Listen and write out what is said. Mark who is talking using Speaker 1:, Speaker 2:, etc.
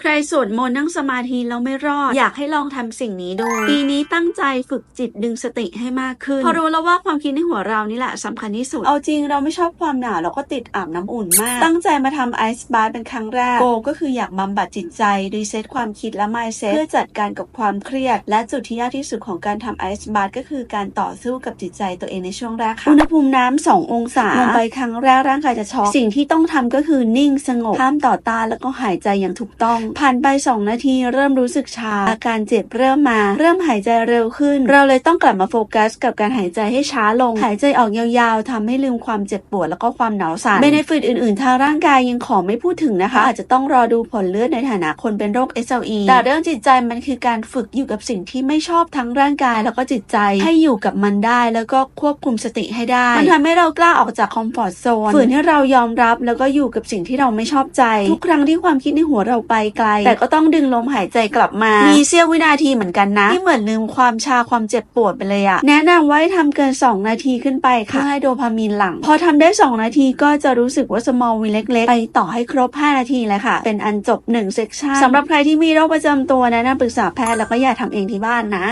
Speaker 1: ใครสวดมนต์นั่งสมาธิแล้วไม่รอด อยากให้ลองทำสิ่งนี้ดูปีนี้ตั้งใจฝึกจิตดึงสติให้มากขึ้น พอรู้แล้วว่าความคิดในหัวเรานี่แหละสำคัญที่สุด เอาจริงเราไม่ชอบความหนาวเราก็ติดอาบน้ำอุ่นมาก ตั้งใจมาทำไอซ์บาร์เป็นครั้งแรกโกก็คืออยากบำบัดจิตใจรีเซ็ตความคิดและ mindset เพื่อจัดการกับความเครียด และจุดที่ยากที่สุดของการทำไอซ์บาร์ก็คือการต่อสู้กับจิตใจตัวเองในช่วงแรกค่ะอุณหภูมิน้ำ2องศาลงไปครั้งแรกร่างกายจะช็อกสิ่งที่ต้องทำก็คือนิ่งสงบห้ามต่อตาแล้วก็หายใจอย่างถูกต้องผ่านไป 2 นาทีเริ่มรู้สึกชา อาการเจ็บเริ่มมา เริ่มหายใจเร็วขึ้น เราเลยต้องกลับมาโฟกัส กับการหายใจให้ช้าลง หายใจออกยาวๆทำให้ลืมความเจ็บปวดแล้วก็ความหนาวสั่นเบนฟิตอื่นๆ ทางร่างกายยังขอไม่พูดถึงนะคะ อาจจะต้องรอดูผลเลือดในฐานะคนเป็นโรค SLE แต่เรื่องจิตใจมันคือการฝึกอยู่กับสิ่งที่ไม่ชอบทั้งร่างกายแล้วก็จิตใจให้อยู่กับมันได้ แล้วก็ควบคุมสติให้ได้ มันทำให้เรากล้าออกจากคอมฟอร์ทโซน ฝืนให้เรายอมรับแล้วก็อยู่กับสิ่งที่เราไม่ชอบใจ ทุกครั้งที่ความคิดในหัวเราไปไกล แต่ก็ต้องดึงลมหายใจกลับมา มีเสี้ยววินาทีเหมือนกันนะ ที่เหมือนลืมความชาความเจ็บปวดไปเลยอะแนะนำว่าให้ทำเกิน 2 นาทีขึ้นไปค่ะเพื่อให้โดพามีนหลั่งพอทำได้ 2 นาทีก็จะรู้สึกว่าสมอลวีเล็ก ๆ ไปต่อให้ครบ 5 นาทีเลยค่ะ เป็นอันจบ1เซกชันสำหรับใครที่มีโรคประจำตัวแนะนำปรึกษาแพทย์แล้วก็อย่าทำเองที่บ้านนะ